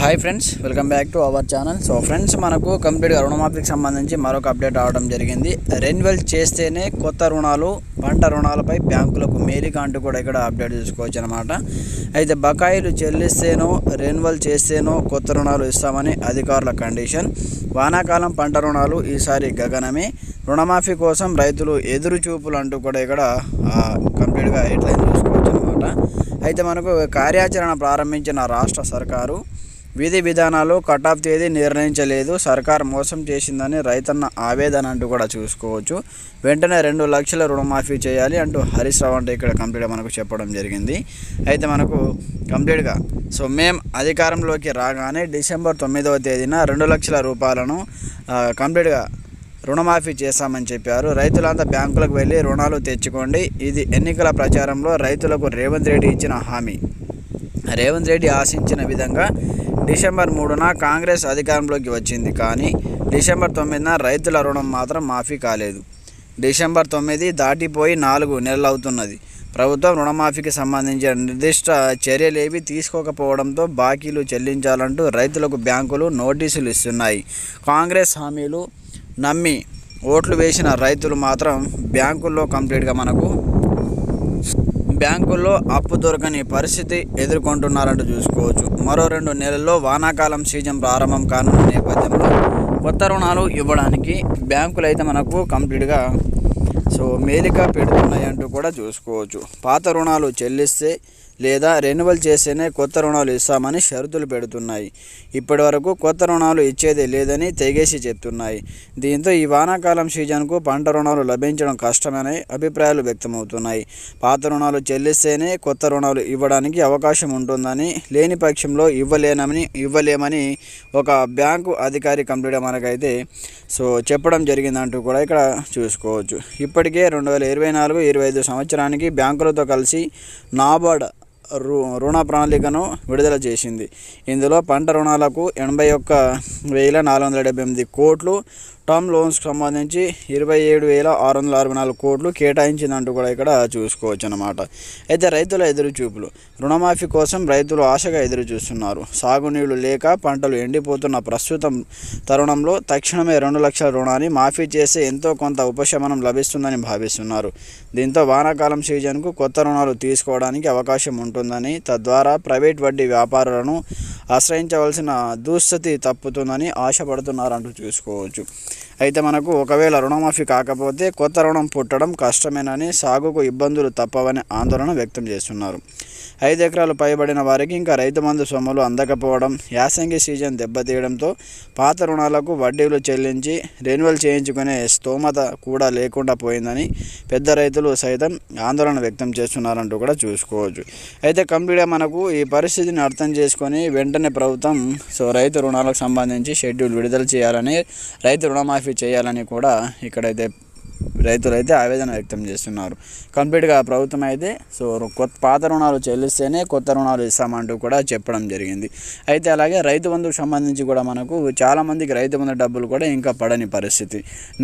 Hi friends welcome back to our channel. So friends మనకు కంప్లీట్గా రుణమాఫీకి సంబంధించి మరొక అప్డేట్ రావడం జరిగింది. రెన్యువల్ చేస్తేనే కొత్త రుణాలు పంట రుణాలపై బ్యాంకులకు మేలిక అంటూ కూడా ఇక్కడ అప్డేట్ చేసుకోవచ్చు అనమాట అయితే బకాయిలు చెల్లిస్తేనో రెన్యువల్ చేస్తేనో కొత్త రుణాలు ఇస్తామని అధికారుల కండిషన్. వానాకాలం పంట రుణాలు ఈసారి గగనమే. రుణమాఫీ కోసం రైతులు ఎదురు చూపులు అంటూ కూడా ఇక్కడ కంప్లీట్గా హెడ్లైన్ చూసుకోవచ్చు అనమాట అయితే మనకు కార్యాచరణ ప్రారంభించిన రాష్ట్ర సర్కారు విధి విధానాలు కటాఫ్ తేదీ నిర్ణయించలేదు. సర్కార్ మోసం చేసిందని రైతన్న ఆవేదన అంటూ కూడా చూసుకోవచ్చు. వెంటనే రెండు లక్షల రుణమాఫీ చేయాలి అంటూ హరీష్ రావు అంటే ఇక్కడ కంప్లీట్గా మనకు చెప్పడం జరిగింది. అయితే మనకు కంప్లీట్గా సో మేము అధికారంలోకి రాగానే డిసెంబర్ తొమ్మిదవ తేదీన రెండు లక్షల రూపాయలను కంప్లీట్గా రుణమాఫీ చేశామని చెప్పారు. రైతులంతా బ్యాంకులకు వెళ్ళి రుణాలు తెచ్చుకోండి. ఇది ఎన్నికల ప్రచారంలో రైతులకు రేవంత్ రెడ్డి ఇచ్చిన హామీ. రేవంత్ రెడ్డి ఆశించిన విధంగా డిసెంబర్ మూడున కాంగ్రెస్ అధికారంలోకి వచ్చింది కానీ డిసెంబర్ తొమ్మిదిన రైతుల రుణం మాత్రం మాఫీ కాలేదు. డిసెంబర్ తొమ్మిది దాటిపోయి నాలుగు నెలలు అవుతున్నది ప్రభుత్వం రుణమాఫీకి సంబంధించిన నిర్దిష్ట చర్యలేవి తీసుకోకపోవడంతో బాకీలు చెల్లించాలంటూ రైతులకు బ్యాంకులు నోటీసులు ఇస్తున్నాయి. కాంగ్రెస్ హామీలు నమ్మి ఓట్లు వేసిన రైతులు మాత్రం బ్యాంకుల్లో కంప్లీట్గా మనకు బ్యాంకుల్లో అప్పు దొరకని పరిస్థితి ఎదుర్కొంటున్నారంటూ చూసుకోవచ్చు. మరో రెండు నెలల్లో వానాకాలం సీజన్ ప్రారంభం కానున్న నేపథ్యంలో కొత్త రుణాలు ఇవ్వడానికి బ్యాంకులు అయితే మనకు కంప్లీట్గా సో మేలిక పెడుతున్నాయి అంటూ కూడా చూసుకోవచ్చు. పాత రుణాలు చెల్లిస్తే లేదా రెన్యువల్ చేస్తేనే కొత్త రుణాలు ఇస్తామని షరతులు పెడుతున్నాయి. ఇప్పటి వరకు కొత్త రుణాలు ఇచ్చేదే లేదని తెగేసి చెప్తున్నాయి. దీంతో ఈ వానాకాలం సీజన్కు పంట రుణాలు లభించడం కష్టమనే అభిప్రాయాలు వ్యక్తమవుతున్నాయి. పాత రుణాలు చెల్లిస్తేనే కొత్త రుణాలు ఇవ్వడానికి అవకాశం ఉంటుందని లేని పక్షంలో ఇవ్వలేనని ఇవ్వలేమని ఒక బ్యాంకు అధికారి కంప్లీట్ మనకైతే సో చెప్పడం జరిగిందంటూ కూడా ఇక్కడ చూసుకోవచ్చు. ఇప్పటికే రెండు వేల ఇరవై నాలుగు ఇరవై ఐదు సంవత్సరానికి బ్యాంకులతో కలిసి నాబార్డ్ రుణ ప్రణాళికను విడుదల చేసింది. ఇందులో పంట రుణాలకు ఎనభై ఒక్క వేల నాలుగు వందల డెబ్బై ఎనిమిది కోట్లు టర్మ్ లోన్స్కి సంబంధించి ఇరవై ఏడు వేల ఆరు వందల అరవై నాలుగు కోట్లు కేటాయించిందంటూ కూడా ఇక్కడ చూసుకోవచ్చు అన్నమాట అయితే రైతుల ఎదురు చూపులు రుణమాఫీ కోసం రైతులు ఆశగా ఎదురు చూస్తున్నారు సాగునీళ్ళు లేక పంటలు ఎండిపోతున్న ప్రస్తుతం తరుణంలో తక్షణమే రెండు లక్షల రుణాన్ని మాఫీ చేస్తే ఎంతో కొంత ఉపశమనం లభిస్తుందని భావిస్తున్నారు. దీంతో వానాకాలం సీజన్కు కొత్త రుణాలు తీసుకోవడానికి అవకాశం ఉంటుంది ఉంటుందని తద్వారా ప్రైవేట్ వడ్డీ వ్యాపారులను ఆశ్రయించవలసిన దుస్థితి తప్పుతుందని ఆశపడుతున్నారంటూ చూసుకోవచ్చు. అయితే మనకు ఒకవేళ రుణమాఫీ కాకపోతే కొత్త రుణం పుట్టడం కష్టమేనని సాగుకు ఇబ్బందులు తప్పవని ఆందోళన వ్యక్తం చేస్తున్నారు. ఐదు ఎకరాలు పైబడిన వారికి ఇంకా రైతు మందు సొమ్ములు అందకపోవడం యాసంగి సీజన్ దెబ్బతీయడంతో పాత రుణాలకు వడ్డీలు చెల్లించి రెన్యువల్ చేయించుకునే స్తోమత కూడా లేకుండా పోయిందని పెద్ద రైతులు సైతం ఆందోళన వ్యక్తం చేస్తున్నారంటూ కూడా చూసుకోవచ్చు. అయితే కంప్లీట్గా మనకు ఈ పరిస్థితిని అర్థం చేసుకొని వెంటనే ప్రభుత్వం సో రైతు రుణాలకు సంబంధించి షెడ్యూల్ విడుదల చేయాలని రైతు రుణమాఫీ చేయాలని కూడా ఇక్కడైతే రైతులు అయితే ఆవేదన వ్యక్తం చేస్తున్నారు. కంప్లీట్గా ప్రభుత్వం అయితే సో కొత్త పాత రుణాలు చెల్లిస్తేనే కొత్త రుణాలు ఇస్తామంటూ కూడా చెప్పడం జరిగింది. అయితే అలాగే రైతు బంధుకు సంబంధించి కూడా మనకు చాలామందికి రైతు బంధు డబ్బులు కూడా ఇంకా పడని పరిస్థితి.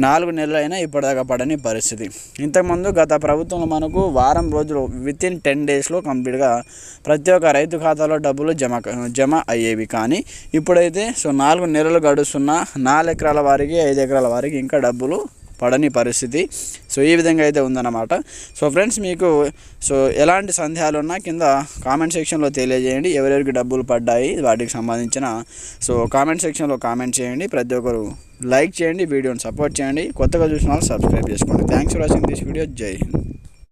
నాలుగు నెలలైనా ఇప్పటిదాకా పడని పరిస్థితి. ఇంతకుముందు గత ప్రభుత్వంలో మనకు వారం రోజులు విత్ ఇన్ టెన్ డేస్లో కంప్లీట్గా ప్రతి ఒక్క రైతు ఖాతాలో డబ్బులు జమ జమ అయ్యేవి. కానీ ఇప్పుడైతే సో నాలుగు నెలలు గడుస్తున్న నాలుగు ఎకరాల వారికి ఐదు ఎకరాల వారికి ఇంకా డబ్బులు పడని పరిస్థితి. సో ఈ విధంగా అయితే ఉందన్నమాట. సో ఫ్రెండ్స్ మీకు సో ఎలాంటి సందేహాలు ఉన్నా కింద కామెంట్ సెక్షన్లో తెలియజేయండి. ఎవరెవరికి డబ్బులు పడ్డాయి వాటికి సంబంధించిన సో కామెంట్ సెక్షన్లో కామెంట్ చేయండి. ప్రతి ఒక్కరు లైక్ చేయండి వీడియోని సపోర్ట్ చేయండి. కొత్తగా చూసిన వాళ్ళు సబ్స్క్రైబ్ చేసుకోండి. Thanks for watching this video. Jai Hind.